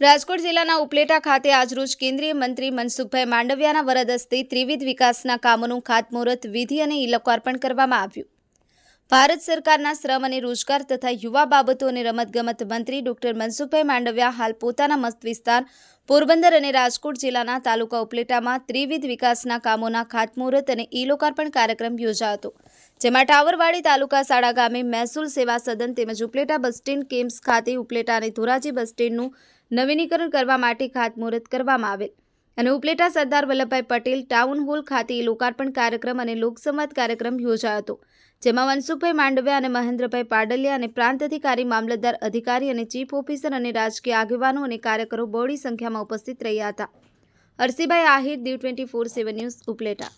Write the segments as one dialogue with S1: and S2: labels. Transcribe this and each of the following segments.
S1: રાજકોટ જિલ્લાના ઉપલેટા ખાતે આજરોજ કેન્દ્રીય મંત્રી મનસુખભાઈ માંડવિયાના વરદ હસ્તે ત્રિવિધ વિકાસના કામોનું ખાતમુહૂર્ત, વિધિ અને ઈ લોકાર્પણ કરવામાં આવ્યું. ભારત સરકારના શ્રમ અને રોજગાર તથા યુવા બાબતો અને રમતગમત મંત્રી ડોક્ટર મનસુખભાઈ માંડવિયા હાલ પોતાના મસ્ત વિસ્તાર, પોરબંદર અને રાજકોટ જિલ્લાના તાલુકા ઉપલેટામાં ત્રિવિધ વિકાસના કામોના ખાતમુહૂર્ત અને ઈ લોકાર્પણ કાર્યક્રમ યોજાયો હતો. જેમાં ટાવરવાડી તાલુકા શાળા ગામે મહેસૂલ સેવા સદન તેમજ ઉપલેટા બસ સ્ટેન્ડ કેમ્પ્સ ખાતે ઉપલેટા અને ધોરાજી બસ સ્ટેન્ડનું નવીનીકરણ કરવા માટે ખાતમુહૂર્ત કરવામાં આવેલ. અને ઉપલેટા સરદાર વલ્લભભાઈ પટેલ ટાઉન હોલ ખાતે લોકાર્પણ કાર્યક્રમ અને લોકસંવાદ કાર્યક્રમ યોજાયો હતો, જેમાં મનસુખભાઈ માંડવિયા અને મહેન્દ્રભાઈ પાડલિયા અને પ્રાંત અધિકારી, મામલતદાર અધિકારી અને ચીફ ઓફિસર અને રાજકીય આગેવાનો અને કાર્યકરો બહોળી સંખ્યામાં ઉપસ્થિત રહ્યા હતા. Arsibhai Ahir Diu twenty four seven news, Upleta.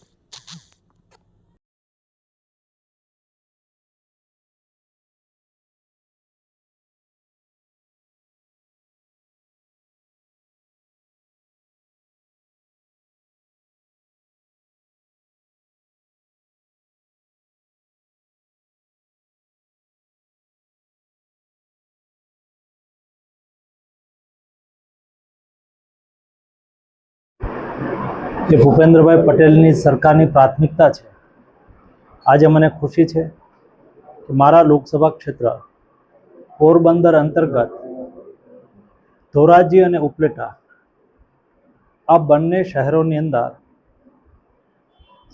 S2: જે ભૂપેન્દ્રભાઈ પટેલની સરકારની પ્રાથમિકતા છે. આજે મને ખુશી છે કે મારા લોકસભા ક્ષેત્ર પોરબંદર અંતર્ગત ધોરાજી અને ઉપલેટા આ બંને શહેરોની અંદર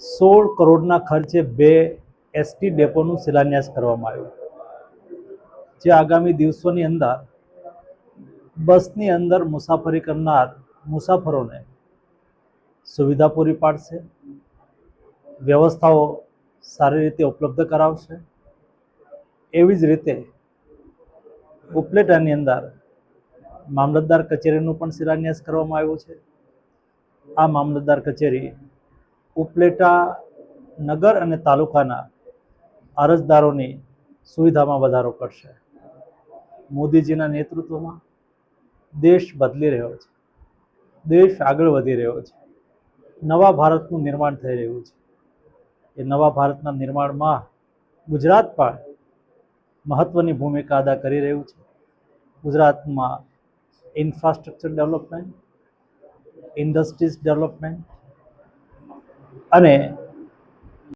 S2: સોળ કરોડના ખર્ચે બે એસટી ડેપોનું શિલાન્યાસ કરવામાં આવ્યું. જે આગામી દિવસોની અંદર બસની અંદર મુસાફરી કરનાર મુસાફરોને સુવિધા પૂરી પાડશે, વ્યવસ્થાઓ સારી રીતે ઉપલબ્ધ કરાવશે. એવી જ રીતે ઉપલેટાની અંદર મામલતદાર કચેરીનું પણ શિલાન્યાસ કરવામાં આવ્યું છે. આ મામલતદાર કચેરી ઉપલેટા નગર અને તાલુકાના અરજદારોની સુવિધામાં વધારો કરશે. મોદીજીના નેતૃત્વમાં દેશ બદલી રહ્યો છે. દેશ આગળ વધી રહ્યો છે. નવા ભારતનું નિર્માણ થઈ રહ્યું છે. એ નવા ભારતના નિર્માણમાં ગુજરાત પણ મહત્ત્વની ભૂમિકા અદા કરી રહ્યું છે. ગુજરાતમાં ઇન્ફ્રાસ્ટ્રક્ચર ડેવલપમેન્ટ ઇન્ડસ્ટ્રીઝ ડેવલપમેન્ટ અને